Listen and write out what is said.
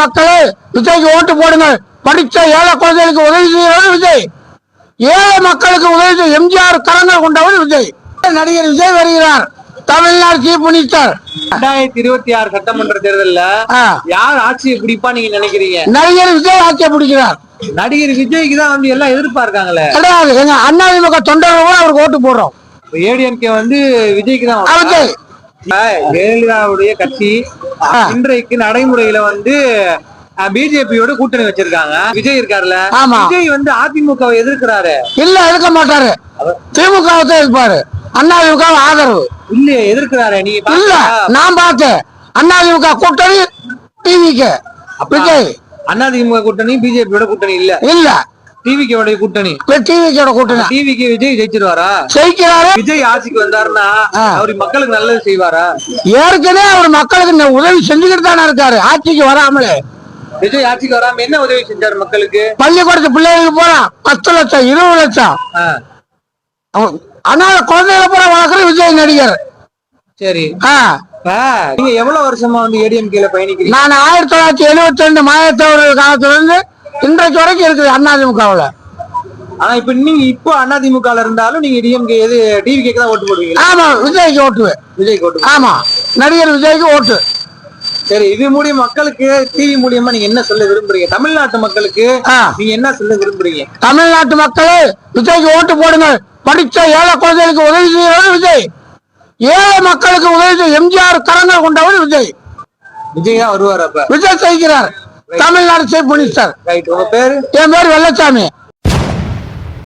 மக்களே விஜய்க்கு ஓட்டு போடுங்க படிச்ச ஏழை குழந்தைகளுக்கு உதவி செய்யறவர் விஜய். ஏழை மக்களுக்கு உதவி செய்ய எம்ஜிஆர் கரங்கள் கொண்டவர் விஜய். நடிகர் விஜய் வருகிறார். Tamil Nadu chief minister. ரெண்டாயிரத்தி இருபத்தி ஆறு சட்டமன்ற தேர்தல்ல யார் ஆட்சியை பிடிப்பா நீங்க நினைக்கிறீங்க? நடிகர் விஜய் ஆட்சியை பிடிக்கிறார். நடிகர் விஜய்க்கு தான் வந்து எல்லாம் எதிர்பார்க்காங்களே? கிடையாது. எங்க அதிமுக தொண்டர்கள் கூட அவருக்கு ஓட்டு போடுறோம். ஏடிஎம்கே வந்து விஜய்க்கு தான் விஜய். ஜெயலலிதாவுடைய கட்சி. இன்றைக்கு நடைமுறையில வந்து பிஜேபியோட கூட்டணி வச்சிருக்காங்க. விஜய் இருக்காருல்ல. விஜய் வந்து அதிமுகவை எதிர்க்கிறாரு. இல்ல இருக்க மாட்டாரு. திமுக தான் இருப்பாரு அதிமுக ஆதரவு. இல்லையே எதிர்க்கிறாரு நீங்க இல்ல? நான் பார்த்தேன். அதிமுக கூட்டணி டிவிக்கு. விஜய். அதிமுக கூட்டணி பிஜேபியோட கூட்டணி இல்ல. இல்ல. டிவிக்கோட கூட்டணி. டிவிக்கோட கூட்டணி. டிவிக்கு விஜய் ஜெயிச்சிருவாரா? ஜெயிக்கிறாரு. விஜய் ஆட்சிக்கு வந்தாருன்னா. அவர் மக்களுக்கு நல்லது செய்வாரா? ஏற்கனவே அவர் மக்களுக்கு உதவி செஞ்சுக்கிட்டு தானே இருக்காரு. ஆட்சிக்கு வராமலே. விஜய் ஆட்சிக்கு வராம என்ன உதவி செஞ்சாரு மக்களுக்கு? பள்ளிக்கூடத்து பிள்ளைகளுக்கு போறான் பத்து லட்சம் இருபது லட்சம். ஆ, அவன் அதனால குழந்தைகளை பூரா வளர்க்குற விஜய் நடிகர். சரி. ஆ. இப்ப நீங்க எவ்வளவு வருஷமா வந்து ஏடிஎம்கேல பயணிக்கிறீங்க? நான் ஆயிரத்தி தொள்ளாயிரத்தி எழுபத்தி ரெண்டு மாயத்தவர் காலத்துல இருந்து இன்றைக்கு வரைக்கும் இருக்குது அதிமுகவுல ஆனா இப்ப நீங்க இப்போ அதிமுகல இருந்தாலும் நீங்க டிஎம்கே எது டிவிகேக்கு தான் ஓட்டு போடுவீங்க ஆமா விஜய்க்கு ஓட்டுவேன். விஜய் ஓட்டு ஆமா நடிகர் விஜய்க்கு ஓட்டு. சரி இது மூலியம் மக்களுக்கு டிவி மூலியமா நீங்க என்ன சொல்ல விரும்புறீங்க? தமிழ்நாட்டு மக்களுக்கு. நீங்க என்ன சொல்ல விரும்புறீங்க? தமிழ்நாட்டு மக்களே விஜய்க்கு ஓட்டு போடுங்க படிச்ச ஏழை குழந்தைகளுக்கு உதவி செய்யறவர் விஜய். ஏழை மக்களுக்கு உதவி செய்ய எம்ஜிஆர் கரங்கள் கொண்டவர் விஜய். விஜய் வருவார் அப்ப. விஜய் செய்கிறார். தமிழ்நாடு சீஃப் மினிஸ்டர் என் பேர் வெள்ளச்சாமி.